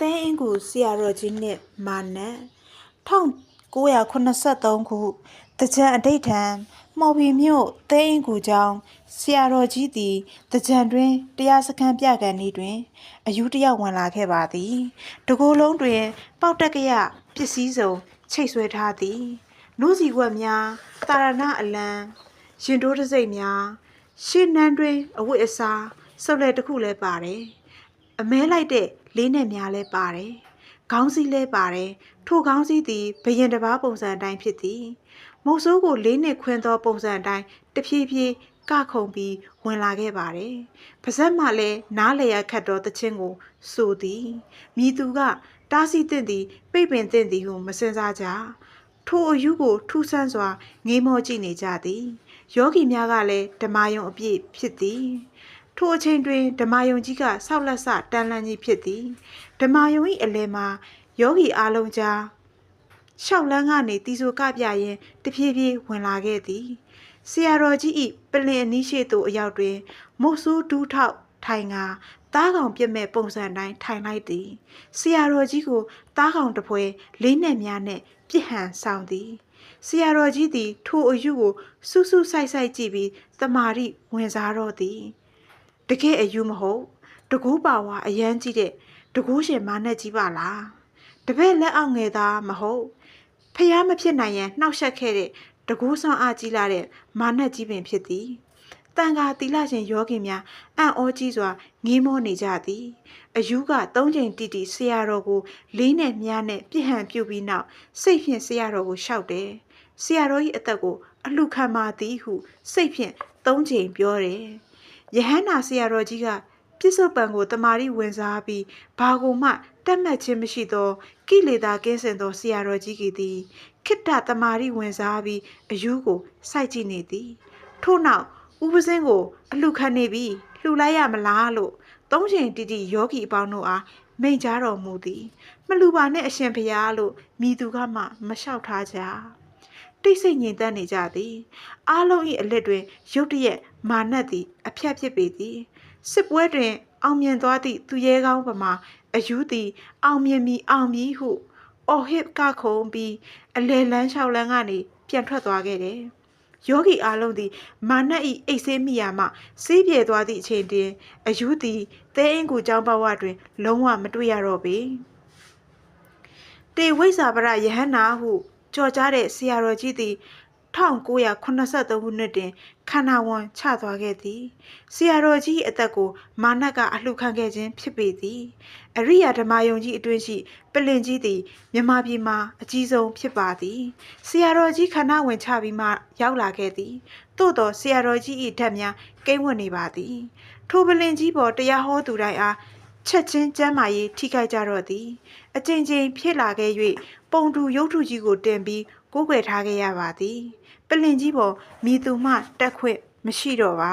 သဲအင်းကူဆရာတော်ကြီးနှင့်မာနတ်1983ခုတကြံအတိတ်ထံမော်ဘီမြို့သဲအင်းကူကျောင်းဆရာတော်ကြီးသည်တကြံတွင်တရားစခန်းပြကန်ဤတွင် အယူတယောက်ဝင်လာခဲ့ပါသည်တကိုယ်လုံးတွင် ပေါက်တက်ကရပစ္စည်းစုံချိတ်ဆွဲထားသည်နှုတ်စီကွက်များတာရဏအလံရင်တိုးတစိမ့်များရှင်းနှန်းတွင်အဝတ်အစားဆုပ်လက်တစ်ခုလည်းပါတယ်အမဲလိုက်တဲ့ လေးနဲ့များလဲပါတယ်။ခေါင်းစည်းလဲပါတယ်။ထိုခေါင်းစည်းသည်ဘရင်တစ်ပါးပုံစံအတိုင်းဖြစ်သည်။မုတ်ဆိုးကိုလေးနဲ့ခွင်းသောပုံစံအတိုင်းတဖြည်းဖြည်းကခုန်ပြီးဝင်လာခဲ့ပါတယ်။ပါဇက်မှလည်းနားလျက်ခတ်သောတခြင်းကိုဆိုသည်။မိသူကတားဆီးတဲ့သည်ပိတ်ပင်တဲ့သည်ဟုမစင်စားကြ။ထိုအယူကိုထူးဆန်းစွာငေးမောကြည့်နေကြသည်။ယောဂီများကလည်းဓမ္မယုံအပြည့်ဖြစ်သည်။ ထိုအချိန်တွင်ဓမ္မယုံကြီးကဆောက်လက်ဆတန်လန်းကြီးဖြစ်သည်ဓမ္မယုံ၏အလယ်မှာယောဂီအားလုံးကြားရှောက်လန်းကနေတီဆိုကပြရင်တဖြည်းဖြည်းဝင်လာခဲ့သည်ဆရာတော်ကြီး၏ပလင်အနီးရှိသို့အရောက်တွင်မုတ်ဆိုးဒူးထောက်ထိုင်ကသားကောင်ပြက်မဲ့ပုံစံတိုင်းထိုင်လိုက်သည်ဆရာတော်ကြီးကိုသားကောင်တစ်ဖွဲလေးနဲ့များနဲ့ပြစ်ဟန်ဆောင်သည်ဆရာတော်ကြီးသည်ထိုအယူကိုစူးစူးဆိုင်ဆိုင်ကြည့်ပြီးတမာရီဝင်စားတော့သည် တကယ်အယူမဟုတ်တကူပါဝါအရန်ကြီးတဲ့တကူရှင်မာနဲ့ကြီးပါလားတပည့်လက်အောက်ငယ်သားမဟုတ်ဖះမဖြစ်နိုင်ရင်နှောက်ယှက်ခဲ့တဲ့တကူဆောင်အားကြီးလာတဲ့မာနဲ့ကြီးပင်ဖြစ်သည်တန်ခါတီလာရှင်ယောဂီများအံ့ဩကြီးစွာငေးမောနေကြသည်အယူကသုံးချိန်တီတီဆရာတော်ကိုလေးနဲ့မြားနဲ့ပြစ်ဟန်ပြုတ်ပြီးနောက်စိတ်ဖြင့်ဆရာတော်ကိုရှောက်တယ်ဆရာတော်၏အသက်ကိုအလှခံပါသည်ဟုစိတ်ဖြင့်သုံးချိန်ပြောတယ် ယဟန္တာဆရာတော်ကြီးကပြစ္ဆုတ်ပံကိုတမာရီဝင်စားပြီးဘာကိုမှတက်မှတ်ခြင်းမရှိသောကိလေသာကင်းစင်သောဆရာတော်ကြီးကသည်ခိတ္တတမာရီဝင်စားပြီးအယူကိုစိုက်ကြည့်နေသည်ထို့နောက်ဥပစင်းကိုအလှခံနေပြီးလှူလိုက်ရမလားလို့သုံးချိန်တီတီယောဂီအပေါင်းတို့အားမိန့်ကြားတော်မူသည်မလူပါနဲ့အရှင်ဖျားလို့မိသူကမှမလျှောက်ထားကြ တိတ်ဆိတ်ငြိမ်သက်နေကြသည်အားလုံး၏အလက်တွင်ရုတ်တရက်မာနတ်သည်အဖြတ်ဖြစ်ပေသည်စစ်ပွဲတွင် အောင်မြင်သွားသည့်သူရဲကောင်းပမာအယူသည် အောင်မြင်မည်အောင်မည်ဟုအော်ဟစ်ကခုန်ပြီးအလဲလန်းလျှောက်လန်းကနေပြန်ထွက်သွားခဲ့တယ်ယောဂီအားလုံးသည်မာနတ်၏အိတ်ဆေးမိယာမှစီးပြေသွားသည့်အချိန်တွင်အယူသည်သဲအင်းကိုကျောင်းဘဝတွင် လုံးဝမတွေ့ရတော့ပေတေဝိဇ္ဇာပရယဟန္နာဟု ကြော်ကြားတဲ့ဆရာတော်ကြီးသည်1983ခုနှစ်တွင်ခန္ဓာဝန်ချသွားခဲ့သည်ဆရာတော်ကြီးအသက်ကိုမာနကအလှခံခဲ့ခြင်းဖြစ်ပေသည်အရိယာဓမ္မယုံကြီးအတွင်းရှိပလင်ကြီးသည်မြန်မာပြည်မှာအကြီးဆုံးဖြစ်ပါသည်ဆရာတော်ကြီးခန္ဓာဝင်ချပြီးမှရောက်လာခဲ့သည်သို့တော်ဆရာတော်ကြီး၏ဓာတ်များကိန်းဝင်နေပါသည်ထိုပလင်ကြီးပေါ်တရားဟောသူတိုင်းအား ချက်ချင်းကျမ်းမာရေးထိခိုက်ကြတော့သည် အကြိမ်ကြိမ်ဖြစ်လာခဲ့၍ပုံတူရုပ်ထုကြီးကိုတင်ပြီးကိုးကွယ်ထားခဲ့ရပါသည် ပလင်ကြီးပေါ်မိသူမှတက်ခွင့်မရှိတော့ပါ